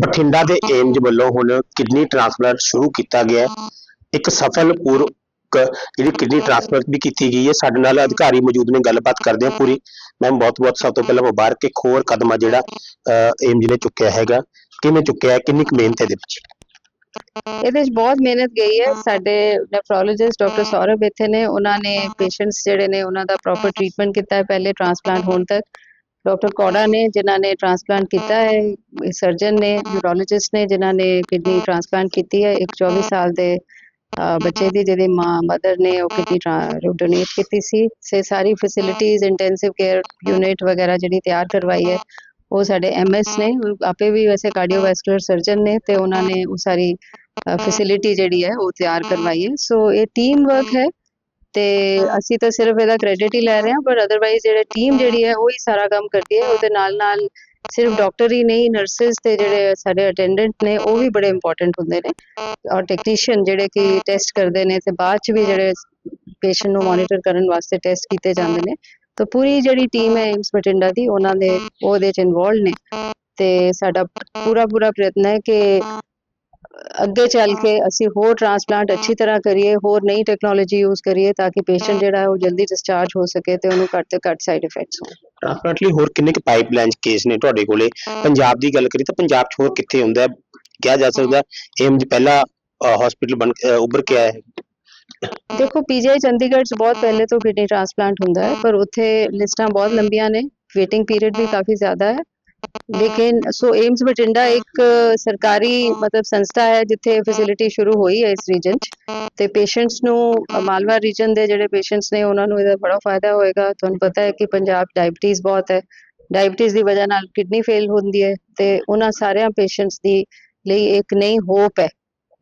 ਬਠਿੰਡਾ ਦੇ ਏਮਜ ਵੱਲੋਂ ਹੁਣ ਕਿਡਨੀ ਟ੍ਰਾਂਸਪਲਾਂਟ ਸ਼ੁਰੂ ਕੀਤਾ ਗਿਆ ਹੈ। ਇੱਕ ਸਫਲ ਪੂਰਕ ਜਿਹੜੀ ਕਿਡਨੀ ਟ੍ਰਾਂਸਪਲਾਂਟ ਵੀ ਕੀਤੀ ਗਈ ਹੈ। ਸਾਡੇ ਨਾਲ ਅਧਿਕਾਰੀ ਮੌਜੂਦ ਨੇ, ਗੱਲਬਾਤ ਕਰਦੇ ਹਾਂ ਪੂਰੀ। ਮੈਮ ਬਹੁਤ ਬਹੁਤ ਸਭ ਤੋਂ ਪਹਿਲਾਂ ਮੁਬਾਰਕ, ਇੱਕ ਹੋਰ ਕਦਮ ਆ ਜਿਹੜਾ ਏਮਜ ਨੇ ਚੁੱਕਿਆ ਹੈਗਾ। ਕਿਵੇਂ ਚੁੱਕਿਆ ਹੈ? ਕਿੰਨੀ ਕੁ ਮਿਹਨਤ ਹੈ ਇਹਦੇ ਵਿੱਚ? ਇਹਦੇ ਵਿੱਚ ਬਹੁਤ ਮਿਹਨਤ ਗਈ ਹੈ। ਸਾਡੇ ਨੈਫਰੋਲੋਜਿਸਟ ਡਾਕਟਰ ਸੌਰਵ ਇੱਥੇ ਨੇ। ਉਹਨਾਂ ਨੇ ਪੇਸ਼ੈਂਟਸ ਜਿਹੜੇ ਨੇ, ਉਹਨਾਂ ਦਾ ਪ੍ਰੋਪਰ ਟ੍ਰੀਟਮੈਂਟ ਕੀਤਾ ਹੈ ਪਹਿਲੇ ਟ੍ਰਾਂਸਪਲਾਂਟ ਹੋਣ ਤੱਕ। ਡਾਕਟਰ ਕੋੜਾ ਨੇ ਜਿਨ੍ਹਾਂ ਨੇ ਟ੍ਰਾਂਸਪਲਾਂਟ ਕੀਤਾ ਹੈ ਸਰਜਨ ਨੇ ਨਿਊਰੋਲੋਜਿਸਟ ਨੇ ਜਿਨ੍ਹਾਂ ਨੇ ਕਿਡਨੀ ਟ੍ਰਾਂਸਪਲਾਂਟ ਕੀਤੀ ਹੈ ਇੱਕ 24 ਸਾਲ ਦੇ ਬੱਚੇ ਦੀ ਜਿਹਦੀ ਮਾਂ ਮਦਰ ਨੇ ਉਹ ਕਿਡਨੀ ਡੋਨੇਟ ਕੀਤੀ ਸੀ। ਸੇ ਸਾਰੀ ਫੈਸਿਲਿਟੀਜ਼ ਇੰਟੈਂਸਿਵ ਕੇਅਰ ਯੂਨਿਟ ਵਗੈਰਾ ਜਿਹੜੀ ਤਿਆਰ ਕਰਵਾਈ ਹੈ ਉਹ ਸਾਡੇ ਐਮਐਸ ਨੇ ਆਪੇ ਵੀ ਵੈਸੇ ਕਾਰਡੀਓਵੈਸਕੂਲਰ ਸਰਜਨ ਨੇ ਤੇ ਉਹਨਾਂ ਨੇ ਉਹ ਸਾਰੀ ਫੈਸਿਲਿਟੀ ਜਿਹੜੀ ਹੈ ਉਹ ਤਿਆਰ ਕਰਵਾਈ ਹੈ। ਸੋ ਇਹ ਟੀਮ ਵਰਕ ਹੈ। ਤੇ ਅਸੀਂ ਤਾਂ ਸਿਰਫ ਇਹਦਾ ਕ੍ਰੈਡਿਟ ਹੀ ਲੈ ਰਹੇ ਹਾਂ ਪਰ ਅਦਰਵਾਈਜ਼ ਜਿਹੜੇ ਟੀਮ ਜਿਹੜੀ ਹੈ ਉਹ ਹੀ ਸਾਰਾ ਕੰਮ ਕਰਦੀ ਹੈ। ਉਹਦੇ ਨਾਲ ਨਾਲ ਸਿਰਫ ਡਾਕਟਰ ਹੀ ਨਹੀਂ ਨਰਸਿਸ ਤੇ ਜਿਹੜੇ ਸਾਡੇ ਅਟੈਂਡੈਂਟ ਨੇ ਉਹ ਵੀ ਬੜੇ ਇੰਪੋਰਟੈਂਟ ਹੁੰਦੇ ਨੇ। ਔਰ ਟੈਕਨੀਸ਼ੀਅਨ ਜਿਹੜੇ ਕਿ ਟੈਸਟ ਕਰਦੇ ਨੇ ਤੇ ਬਾਅਦ ਚ ਵੀ ਜਿਹੜੇ ਪੇਸ਼ੈਂਟ ਨੂੰ ਮੋਨੀਟਰ ਕਰਨ ਵਾਸਤੇ ਟੈਸਟ ਕੀਤੇ ਜਾਂਦੇ ਨੇ। ਤਾਂ ਪੂਰੀ ਜਿਹੜੀ ਟੀਮ ਹੈ ਏਮਸ ਬਠਿੰਡਾ ਦੀ ਉਹਨਾਂ ਦੇ ਉਹ ਉਹਦੇ ਚ ਇਨਵੋਲਡ ਨੇ। ਤੇ ਸਾਡਾ ਪੂਰਾ ਪੂਰਾ ਪ੍ਰਯਤਨ ਹੈ ਕਿ ਅੱਗੇ ਚੱਲ ਕੇ ਅਸੀਂ ਹੋਰ ਟ੍ਰਾਂਸਪਲਾਂਟ ਅੱਛੀ ਤਰ੍ਹਾਂ ਕਰੀਏ ਹੋਰ ਨਈ ਟੈਕਨੋਲੋਜੀ ਯੂਜ਼ ਕਰੀਏ ਤਾਂ ਕਿ ਪੇਸ਼ੈਂਟ ਜਿਹੜਾ ਹੈ ਉਹ ਜਲਦੀ ਡਿਸਚਾਰਜ ਹੋ ਸਕੇ ਤੇ ਉਹਨੂੰ ਘੱਟ ਤੋਂ ਘੱਟ ਸਾਈਡ ਇਫੈਕਟਸ ਹੋਣ। ਟ੍ਰਾਂਸਪਲਾਂਟ ਲਈ ਹੋਰ ਕਿੰਨੇ ਕੁ ਪਾਈਪਲਾਈਨ ਕੇਸ ਨੇ ਤੁਹਾਡੇ ਕੋਲੇ? ਪੰਜਾਬ ਦੀ ਗੱਲ ਕਰੀ ਤਾਂ ਪੰਜਾਬ 'ਚ ਹੋਰ ਕਿੱਥੇ ਹੁੰਦਾ ਹੈ? ਕਿਹਾ ਜਾ ਸਕਦਾ ਏਮਜ ਪਹਿਲਾ ਹਸਪੀਟਲ ਬਣ ਅਹ, ਉੱਭਰ ਕੇ ਆਇਆ ਹੈ। ਦੇਖੋ ਪੀਜੀਆਈ ਚੰਡੀਗੜ੍ਹ 'ਚ ਬਹੁਤ ਪਹਿਲੇ ਤੋਂ ਕਿਡਨੀ ਟ੍ਰਾਂਸਪਲਾਂਟ ਹੁੰਦਾ ਹੈ ਪਰ ਉੱਥੇ ਲਿਸਟਾਂ ਬਹੁਤ ਲੰਬੀਆਂ ਨੇ ਵੇਟਿੰਗ ਪੀਰੀਅਡ ਵੀ ਕਾਫੀ ਜ਼ਿਆਦਾ ਹੈ। ਲੇਕਿਨ ਸੋ ਏਮਸ ਬਠਿੰਡਾ ਇੱਕ ਸਰਕਾਰੀ ਮਤਲਬ ਸੰਸਥਾ ਹੈ ਜਿੱਥੇ ਫੈਸਿਲਿਟੀ ਸ਼ੁਰੂ ਹੋਈ ਹੈ ਇਸ ਰੀਜਨ 'ਚ। ਤੇ ਪੇਸ਼ੈਂਟਸ ਨੂੰ ਮਾਲਵਾ ਰੀਜਨ ਦੇ ਜਿਹੜੇ ਪੇਸ਼ੈਂਟਸ ਨੇ ਉਹਨਾਂ ਨੂੰ ਇਹਦਾ ਬੜਾ ਫਾਇਦਾ ਹੋਏਗਾ। ਤੁਹਾਨੂੰ ਪਤਾ ਹੈ ਕਿ ਪੰਜਾਬ ਡਾਇਬੀਟੀਜ਼ ਬਹੁਤ ਹੈ। ਡਾਇਬੀਟੀਜ਼ ਦੀ ਵਜ੍ਹਾ ਨਾਲ ਕਿਡਨੀ ਫੇਲ ਹੁੰਦੀ ਹੈ ਤੇ ਉਹਨਾਂ ਸਾਰਿਆਂ ਪੇਸ਼ੈਂਟਸ ਦੀ ਲਈ ਇੱਕ ਨਈ ਹੋਪ ਹੈ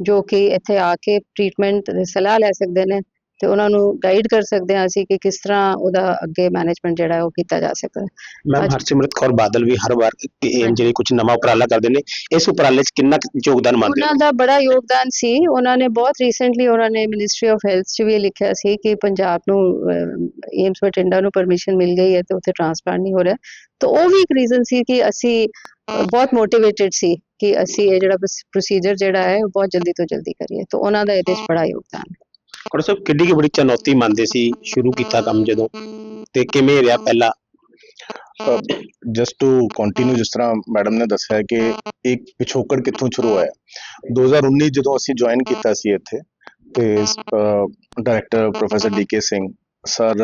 ਜੋ ਕਿ ਇੱਥੇ ਆ ਕੇ ਟ੍ਰੀਟਮੈਂਟ ਦੀ ਸਲਾਹ ਲੈ ਸਕਦੇ ਨੇ। ਤੇ ਉਹਨਾਂ ਨੂੰ ਗਾਈਡ ਕਰ ਸਕਦੇ ਹਾਂ ਅਸੀਂ ਕਿ ਕਿਸ ਤਰ੍ਹਾਂ ਉਹਦਾ ਅੱਗੇ ਮੈਨੇਜਮੈਂਟ ਜਿਹੜਾ ਹੈ ਉਹ ਕੀਤਾ ਜਾ ਸਕਦਾ ਮੈਮ ਹਰਸਿਮਰਤ ਕੌਰ ਬਾਦਲ ਵੀ ਹਰ ਵਾਰ ਜਿਹੜੀ ਕੁਝ ਨਵਾਂ ਉਪਰਾਲਾ ਕਰਦੇ ਨੇ ਇਸ ਉਪਰਾਲੇ 'ਚ ਕਿੰਨਾ ਯੋਗਦਾਨ ਮੰਨਦੇ ਉਹਨਾਂ ਦਾ ਬੜਾ ਯੋਗਦਾਨ ਸੀ। ਉਹਨਾਂ ਨੇ ਬਹੁਤ ਰੀਸੈਂਟਲੀ ਉਹਨਾਂ ਨੇ ਮਿਨਿਸਟਰੀ ਆਫ ਹੈਲਥ 'ਚ ਵੀ ਲਿਖਿਆ ਸੀ ਕਿ ਪੰਜਾਬ ਨੂੰ ਏਮਸ ਬਠਿੰਡਾ ਨੂੰ ਪਰਮਿਸ਼ਨ ਮਿਲ ਗਈ ਹੈ ਤੇ ਉੱਥੇ ਟ੍ਰਾਂਸਪਲਾਂਟ ਨਹੀਂ ਹੋ ਰਿਹਾ। ਤਾਂ ਉਹ ਵੀ ਇੱਕ ਰੀਜ਼ਨ ਸੀ ਕਿ ਅਸੀਂ ਬਹੁਤ ਮੋਟੀਵੇਟਿਡ ਸੀ ਕਿ ਅਸੀਂ ਇਹ ਜਿਹੜਾ ਪ੍ਰੋਸੀਜਰ ਜਿਹੜਾ ਹੈ ਉਹ ਬਹੁਤ ਜਲਦੀ ਤੋਂ ਜਲਦੀ ਕਰੀਏ। ਤਾਂ ਉਹਨਾਂ ਦਾ ਇਹਦੇ 'ਚ ਬੜਾ ਯੋਗਦਾਨ। ਹੈ ਕੋਲ ਸਾਹਿਬ ਕਿੱਡੀ ਕੁ ਬੜੀ ਚੁਣੌਤੀ ਮੰਨਦੇ ਸੀ, ਸ਼ੁਰੂ ਕੀਤਾ ਕੰਮ ਜਦੋਂ ਤੇ ਕਿਵੇਂ ਰਿਹਾ ਪਹਿਲਾ? ਜਸਟ ਟੂ ਕੰਟੀਨਿਊ ਜਿਸ ਤਰ੍ਹਾਂ ਮੈਡਮ ਨੇ ਦੱਸਿਆ ਕਿ ਇੱਕ ਪਿਛੋਕੜ ਕਿੱਥੋਂ ਸ਼ੁਰੂ ਹੋਇਆ? 2019 ਜਦੋਂ ਅਸੀਂ ਜੁਆਇਨ ਕੀਤਾ ਸੀ ਇੱਥੇ ਤੇ director professor D K Singh sir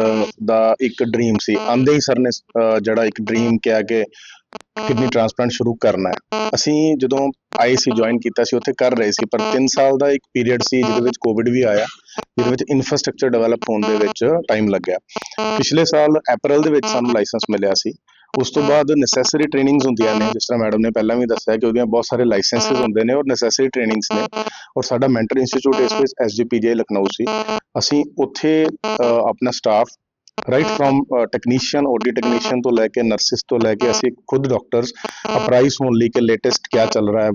ਦਾ ਇੱਕ ਡ੍ਰੀਮ ਸੀ। ਆਂਦੇ ਹੀ ਸਰ ਨੇ ਜਿਹੜਾ ਇੱਕ ਡ੍ਰੀਮ ਕਿਹਾ ਕਿ ਕਿਡਨੀ ਟ੍ਰਾਂਸਪਲਾਂਟ ਸ਼ੁਰੂ ਕਰਨਾ ਹੈ। ਅਸੀਂ ਜਦੋਂ ਆਏ ਸੀ ਜੁਆਇਨ ਕੀਤਾ ਸੀ ਉੱਥੇ ਕਰ ਰਹੇ ਸੀ ਪਰ 3 ਸਾਲ ਦਾ ਇੱਕ ਪੀਰੀਅਡ ਸੀ ਜਿਹਦੇ ਵਿੱਚ ਕੋਵਿਡ ਵੀ ਆਇਆ ਜਿਹਦੇ ਵਿੱਚ ਇਨਫਰਾਸਟ੍ਰਕਚਰ ਡਿਵੈਲਪ ਹੋਣ ਦੇ ਵਿੱਚ ਟਾਈਮ ਲੱਗਿਆ। ਪਿਛਲੇ ਸਾਲ April ਦੇ ਵਿੱਚ ਸਾਨੂੰ ਲਾਇਸੈਂਸ ਮਿਲਿਆ ਸੀ। ਉਸ ਤੋਂ ਬਾਅਦ ਨੈਸੈਸਰੀ ਟ੍ਰੇਨਿੰਗਸ ਹੁੰਦੀਆਂ ਨੇ ਜਿਸ ਤਰ੍ਹਾਂ ਮੈਡਮ ਨੇ ਪਹਿਲਾਂ ਵੀ ਦੱਸਿਆ ਕਿ ਉਹਦੀਆਂ ਬਹੁਤ ਸਾਰੇ ਲਾਇਸੈਂਸਸ ਹੁੰਦੇ ਨੇ ਔਰ ਨੈਸੈਸਰੀ ਟ੍ਰੇਨਿੰਗਸ ਨੇ। ਔਰ ਸਾਡਾ ਮੈਂਟਰ ਇੰਸਟੀਚਿਊਟ ਇਸ ਵਿੱਚ ਐਸਜੀਪੀਜੇ ਲਖਨਊ ਸੀ। ਅਸੀਂ ਉੱਥੇ ਆਪਣਾ staff right firm technician OD technician ਤੋਂ ਲੈ ਕੇ ਨਰਸਿਸ ਤੋਂ ਲੈ ਕੇ ਅਸੀਂ ਖੁਦ ਡਾਕਟਰਸ ਅਪਰਾਈਜ਼ ਹੋਣ ਲਈ ਕਿ ਲੇਟੈਸਟ ਕੀ ਚੱਲ ਰਿਹਾ ਹੈ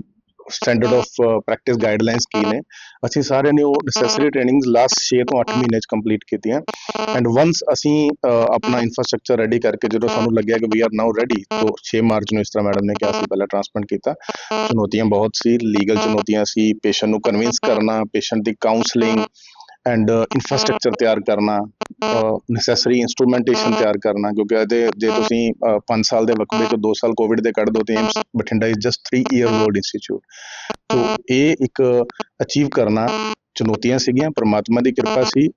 ਸਟੈਂਡਰਡ ਆਫ ਪ੍ਰੈਕਟਿਸ ਗਾਈਡਲਾਈਨਸ ਕੀ ਨੇ। ਅਸੀਂ ਸਾਰਿਆਂ ਨੇ ਉਹ ਨੈਸੈਸਰੀ ਟ੍ਰੇਨਿੰਗਸ ਲਾਸਟ 6 ਤੋਂ 8 ਮਹੀਨੇ ਚ ਕੰਪਲੀਟ ਕੀਤੀਆਂ। ਐਂਡ ਵਾਂਸ ਅਸੀਂ ਆਪਣਾ ਇਨਫਰਾਸਟ੍ਰਕਚਰ ਰੈਡੀ ਕਰਕੇ ਜਦੋਂ ਸਾਨੂੰ ਲੱਗਿਆ ਕਿ ਵੀ ਆਰ ਨਾਓ ਰੈਡੀ ਤੋਂ 6 ਮਾਰਚ ਨੂੰ ਇਸ ਤਰ੍ਹਾਂ ਮੈਡਮ ਨੇ ਕਿਹਾ ਸੀ ਪਹਿਲਾਂ ਟ੍ਰਾਂਸਪਲਾਂਟ ਕੀਤਾ। ਚੁਣੌਤੀਆਂ ਬਹੁਤ ਸੀ ਲੀਗਲ ਚੁਣੌਤੀਆਂ ਸੀ ਪੇਸ਼ੈਂਟ ਨੂੰ ਕਨਵਿੰਸ ਕਰਨਾ ਪੇਸ਼ੈਂਟ ਦੀ ਕਾਉਂਸਲਿੰਗ ਐਂਡ ਇਨਫਰਾਸਟ੍ਰਕਚਰ ਤਿਆਰ ਕਰਨਾ। ਨੈਸੈਸਰੀ ਇਨਸਟਰੂਮੈਂਟੇਸ਼ਨ ਤਿਆਰ ਕਰਨਾ ਕਿਉਂਕਿ ਇਹਦੇ ਜੇ ਤੁਸੀਂ 5 ਸਾਲ ਦੇ ਵਕਫੇ ਚ 2 ਸਾਲ ਕੋਵਿਡ ਦੇ ਕੱਢ ਦੋ ਤੇ AIIMS Bathinda is just 3 year old institute ਤੋਂ ਇਹ ਇੱਕ ਅਚੀਵ ਕਰਨਾ ਚੁਣੌਤੀਆਂ ਸੀਗੀਆਂ ਪ੍ਰਮਾਤਮਾ ਦੀ ਕਿਰਪਾ ਸੀ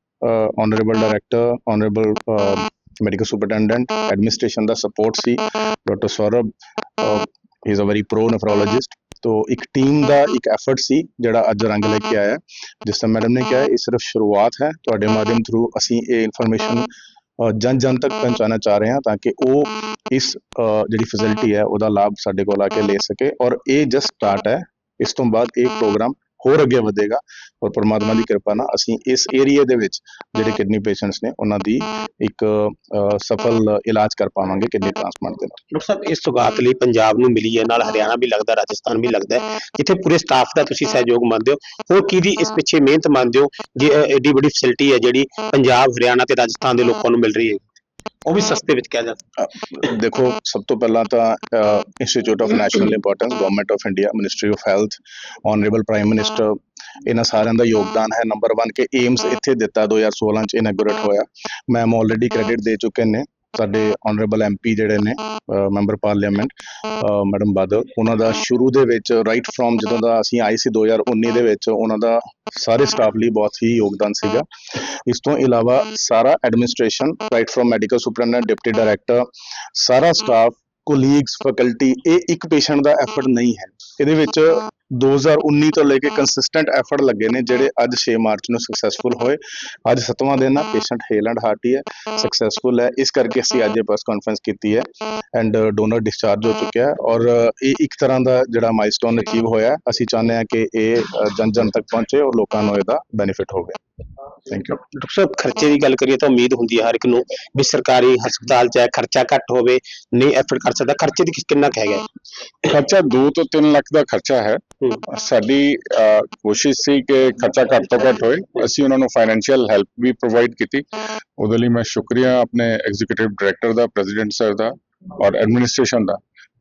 honourable director honourable medical superintendent administration ਦਾ ਸਪੋਰਟ ਸੀ doctor Saurav he. Is a very pro nephrologist ਤੋ ਇੱਕ ਟੀਮ ਦਾ ਇੱਕ ਐਫਰਟ ਸੀ ਜਿਹੜਾ ਅੱਜ ਰੰਗ ਲੈ ਕੇ ਆਇਆ। ਜਿਸ ਤਰ੍ਹਾਂ ਮੈਡਮ ਨੇ ਕਿਹਾ ਇਹ ਸਿਰਫ ਸ਼ੁਰੂਆਤ ਹੈ। ਤੁਹਾਡੇ ਮਾਧਿਅਮ ਥਰੂ ਅਸੀਂ ਇਹ ਇਨਫੋਰਮੇਸ਼ਨ ਜਨ ਜਨ ਤੱਕ ਪਹੁੰਚਾਉਣਾ ਚਾਹ ਰਹੇ ਹਾਂ ਤਾਂ ਕਿ ਉਹ ਇਸ ਜਿਹੜੀ ਫੈਸਿਲਿਟੀ ਹੈ ਉਹਦਾ ਲਾਭ ਸਾਡੇ ਕੋਲ ਆ ਕੇ ਲੈ ਸਕੇ। ਔਰ ਇਹ ਜਸਟ ਸਟਾਰਟ ਹੈ। ਇਸ ਤੋਂ ਬਾਅਦ ਇਹ ਪ੍ਰੋਗਰਾਮ ਹੋਰ ਅੱਗੇ ਵਧੇਗਾ। ਔਰ ਪਰਮਾਤਮਾ ਦੀ ਕਿਰਪਾ ਨਾਲ ਅਸੀਂ ਇਸ ਏਰੀਆ ਦੇ ਵਿੱਚ ਜਿਹੜੇ ਕਿਡਨੀ ਪੇਸ਼ੈਂਟਸ ਨੇ ਉਹਨਾਂ ਦੀ ਇੱਕ ਸਫਲ ਇਲਾਜ ਕਰ ਪਾਵਾਂਗੇ ਕਿਡਨੀ ਟ੍ਰਾਂਸਪਲਾਂਟ ਦੇ ਨਾਲ। ਡਾਕਟਰ ਸਾਹਿਬ ਇਸ ਸੁਗਾਤ ਲਈ ਪੰਜਾਬ ਨੂੰ ਮਿਲੀ ਹੈ ਨਾਲ ਹਰਿਆਣਾ ਵੀ ਲੱਗਦਾ ਰਾਜਸਥਾਨ ਵੀ ਲੱਗਦਾ ਹੈ। ਜਿੱਥੇ ਪੂਰੇ ਸਟਾਫ ਦਾ ਤੁਸੀਂ ਸਹਿਯੋਗ ਮੰਨਦੇ ਹੋ। ਹੋਰ ਕਿਹਦੀ ਇਸ ਪਿੱਛੇ ਮਿਹਨਤ ਮੰਨਦੇ ਹੋ? ਜੇ ਐਡੀ ਵੱਡੀ ਫੈਸਿਲਿਟੀ ਹੈ ਜਿਹੜੀ ਪੰਜਾਬ ਹਰਿਆਣਾ ਤੇ ਰਾਜਸਥਾਨ ਦੇ ਲੋਕਾਂ ਨੂੰ ਮਿਲ ਰਹੀ ਹੈ। ਉਹ ਵੀ ਸਸਤੇ ਵਿੱਚ ਕਿਹਾ ਜਾ ਸਕਦਾ ਦੇਖੋ ਸਭ ਤੋਂ ਪਹਿਲਾਂ ਤਾਂ institute of national importance government of India ministry of health honourable prime minister ਇਹਨਾਂ ਸਾਰਿਆਂ ਦਾ ਯੋਗਦਾਨ ਹੈ ਨੰਬਰ 1 ਕਿ ਏਮਸ ਇੱਥੇ ਦਿੱਤਾ 2016 ਚ ਇਨੈਗੋਰੇਟ ਹੋਇਆ। ਮੈਮ ਆਲਰੇਡੀ ਕ੍ਰੈਡਿਟ ਦੇ ਚੁੱਕੇ ਨੇ। ਸਾਡੇ ਆਨਰੇਬਲ ਐਮਪੀ ਜਿਹੜੇ ਨੇ ਮੈਂਬਰ ਪਾਰਲੀਮੈਂਟ ਮੈਡਮ ਬਾਦਲ, ਉਹਨਾਂ ਦਾ ਸ਼ੁਰੂ ਦੇ ਵਿੱਚ ਰਾਈਟ ਫਰੋਮ ਜਦੋਂ ਦਾ ਅਸੀਂ ਆਏ ਸੀ 2019 ਦੇ ਵਿੱਚ, ਉਹਨਾਂ ਦਾ ਸਾਰੇ ਸਟਾਫ ਲਈ ਬਹੁਤ ਹੀ ਯੋਗਦਾਨ ਸੀਗਾ। ਇਸ ਤੋਂ ਇਲਾਵਾ ਸਾਰਾ administration right from medical superintendent deputy director ਸਾਰਾ ਸਟਾਫ ਕੋਲੀਗਸ ਫੈਕਲਟੀ ਇਹ ਇੱਕ ਪੇਸ਼ੈਂਟ ਦਾ ਐਫਰਟ ਨਹੀਂ ਹੈ। ਇਹਦੇ ਵਿੱਚ 2019 ਤੋਂ ਲੈ ਕੇ ਕੰਸਿਸਟੈਂਟ ਐਫਰਟ ਲੱਗੇ ਨੇ ਜਿਹੜੇ ਅੱਜ 6 ਮਾਰਚ ਨੂੰ ਸਕਸੈਸਫੁਲ ਹੋਏ। ਅੱਜ ਸੱਤਵਾਂ ਦਿਨ ਆ ਪੇਸ਼ੈਂਟ ਹੇਲ ਐਂਡ ਹਾਰਟੀ ਹੈ ਸਕਸੈਸਫੁਲ ਹੈ। ਇਸ ਕਰਕੇ ਅਸੀਂ ਅੱਜ ਇਹ ਪ੍ਰੈਸ ਕਾਨਫਰੰਸ ਕੀਤੀ ਹੈ ਐਂਡ ਡੋਨਰ ਡਿਸਚਾਰਜ ਹੋ ਚੁੱਕਿਆ ਹੈ ਔਰ ਇਹ ਇੱਕ ਤਰ੍ਹਾਂ ਦਾ ਜਿਹੜਾ ਮਾਈਲਸਟੋਨ ਅਚੀਵ ਹੋਇਆ। ਅਸੀਂ ਚਾਹੁੰਦੇ ਹਾਂ ਕਿ ਇਹ ਜਨ ਜਨ ਤੱਕ ਪਹੁੰਚੇ ਔਰ ਲੋਕਾਂ ਨੂੰ ਇਹਦਾ ਬੈਨੀਫਿਟ ਹੋਵੇ। ਥੈਂਕ ਯੂ ਡਾਕਟਰ ਸਾਹਿਬ ਖਰਚੇ ਦੀ ਗੱਲ ਕਰੀਏ ਤਾਂ ਉਮੀਦ ਹੁੰਦੀ ਹੈ ਹਰ ਇੱਕ ਨੂੰ ਵੀ ਸਰਕਾਰੀ ਹਸਪਤਾਲ 'ਚ ਖਰਚਾ ਘੱਟ ਹੋਵੇ ਨਹੀਂ ਐਫਰਟ ਕਰ ਸਕਦਾ। ਖਰਚੇ ਦੀ ਕਿੰਨਾ ਕੁ ਹੈਗਾ ਖਰਚਾ 2 ਤੋਂ 3 ਲੱਖ ਦਾ ਖਰਚਾ ਹੂੰ। ਸਾਡੀ ਕੋਸ਼ਿਸ਼ ਸੀ ਕਿ ਖਰਚਾ ਘੱਟ ਤੋਂ ਘੱਟ ਹੋਏ। ਅਸੀਂ ਉਹਨਾਂ ਨੂੰ ਫਾਈਨੈਂਸ਼ੀਅਲ ਹੈਲਪ ਵੀ ਪ੍ਰੋਵਾਈਡ ਕੀਤੀ। ਉਹਦੇ ਲਈ ਮੈਂ ਸ਼ੁਕਰੀਆ ਆਪਣੇ ਐਗਜ਼ੀਕਿਊਟਿਵ ਡਾਇਰੈਕਟਰ ਦਾ ਪ੍ਰੈਜ਼ੀਡੈਂਟ ਸਰ ਦਾ ਔਰ ਐਡਮਿਨਿਸਟ੍ਰੇਸ਼ਨ ਦਾ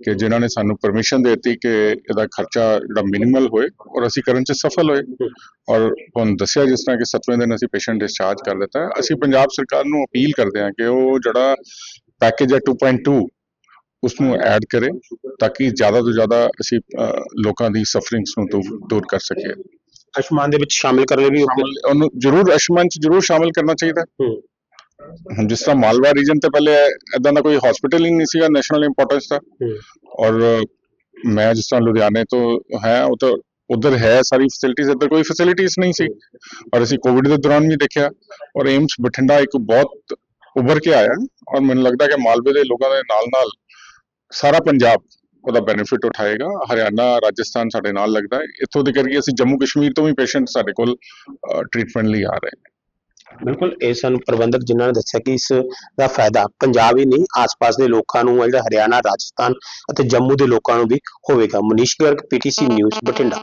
ਕਿ ਜਿਨ੍ਹਾਂ ਨੇ ਸਾਨੂੰ ਪਰਮਿਸ਼ਨ ਦਿੱਤੀ ਕਿ ਇਹਦਾ ਖਰਚਾ ਜਿਹੜਾ ਮਿਨੀਮਲ ਹੋਏ ਔਰ ਅਸੀਂ ਕਰਨ 'ਚ ਸਫਲ ਹੋਏ। ਔਰ ਤੁਹਾਨੂੰ ਦੱਸਿਆ ਜਿਸ ਤਰ੍ਹਾਂ ਕਿ ਸੱਤਵੇਂ ਦਿਨ ਅਸੀਂ ਪੇਸ਼ੈਂਟ ਡਿਸਚਾਰਜ ਕਰ ਦਿੱਤਾ। ਅਸੀਂ ਪੰਜਾਬ ਸਰਕਾਰ ਨੂੰ ਅਪੀਲ ਕਰਦੇ ਹਾਂ ਕਿ ਉਹ ਜਿਹੜਾ ਪੈਕੇਜ ਹੈ 2.2 ਉਸ ਨੂੰ ਐਡ ਕਰੇ ਤਾਂ ਕਿ ਜ਼ਿਆਦਾ ਤੋਂ ਜ਼ਿਆਦਾ ਅਸੀਂ ਲੋਕਾਂ ਦੀ ਸਫਰਿੰਗਸ ਨੂੰ ਦੂਰ ਕਰ ਸਕੀਏ ਆਯੁਸ਼ਮਾਨ ਦੇ ਵਿੱਚ ਸ਼ਾਮਿਲ ਕਰਨ ਲਈ ਵੀ ਉਹਨੂੰ ਜ਼ਰੂਰ ਅਸ਼ਮਨ ਚ ਜ਼ਰੂਰ ਸ਼ਾਮਲ ਕਰਨਾ ਚਾਹੀਦਾ ਹੈ। ਹੂੰ। ਹੁਣ ਜਿਸ ਤਰ੍ਹਾਂ ਮਾਲਵਾ ਰੀਜਨ ਤੇ ਪਹਿਲੇ ਇਦਾਂ ਦਾ ਕੋਈ ਹਸਪੀਟਲ ਹੀ ਨਹੀਂ ਸੀਗਾ ਨੈਸ਼ਨਲ ਇੰਪੋਰਟੈਂਸ ਦਾ। ਔਰ ਮੈਂ ਜਿਸ ਤਰ੍ਹਾਂ ਲੁਧਿਆਣੇ ਤੋਂ ਹੈ ਉਹ ਤਾਂ ਉਧਰ ਹੈ ਸਾਰੀ ਫੈਸਿਲਿਟੀਜ਼ ਇੱਧਰ ਕੋਈ ਫੈਸਿਲਿਟੀਜ਼ ਨਹੀਂ ਸੀ ਔਰ ਅਸੀਂ ਕੋਵਿਡ ਦੇ ਦੌਰਾਨ ਵੀ ਦੇਖਿਆ ਔਰ ਏਮਸ ਬਠਿੰਡਾ ਇੱਕ ਬਹੁਤ ਉੱਭਰ ਕੇ ਆਇਆ ਔਰ ਮੈਨੂੰ ਲੱਗਦਾ ਕਿ ਮਾਲਵੇ ਦੇ ਲੋਕਾਂ ਦੇ ਨਾਲ ਨਾਲ ਸਾਰਾ ਪੰਜਾਬ ਉਹਦਾ ਬੈਨੀਫਿਟ ਉਠਾਏਗਾ। ਹਰਿਆਣਾ, ਰਾਜਸਥਾਨ ਸਾਡੇ ਨਾਲ ਲੱਗਦਾ ਹੈ। ਇੱਥੋਂ ਦੇ ਕਰਕੇ ਅਸੀਂ ਜੰਮੂ ਕਸ਼ਮੀਰ ਤੋਂ ਵੀ ਪੇਸ਼ੈਂਟ ਸਾਡੇ ਕੋਲ ਟ੍ਰੀਟਮੈਂਟ ਲਈ ਆ ਰਹੇ ਨੇ। ਬਿਲਕੁਲ, ਇਹ ਸਾਨੂੰ ਪ੍ਰਬੰਧਕ ਜਿਨ੍ਹਾਂ ਨੇ ਦੱਸਿਆ ਕਿ ਇਸ ਦਾ ਫਾਇਦਾ ਪੰਜਾਬ ਹੀ ਨਹੀਂ, ਆਸ-ਪਾਸ ਦੇ ਲੋਕਾਂ ਨੂੰ, ਜਿਹੜਾ ਹਰਿਆਣਾ, ਰਾਜਸਥਾਨ ਅਤੇ ਜੰਮੂ ਦੇ ਲੋਕਾਂ ਨੂੰ ਵੀ ਹੋਵੇਗਾ। Manish Garg PTC news, Bathinda.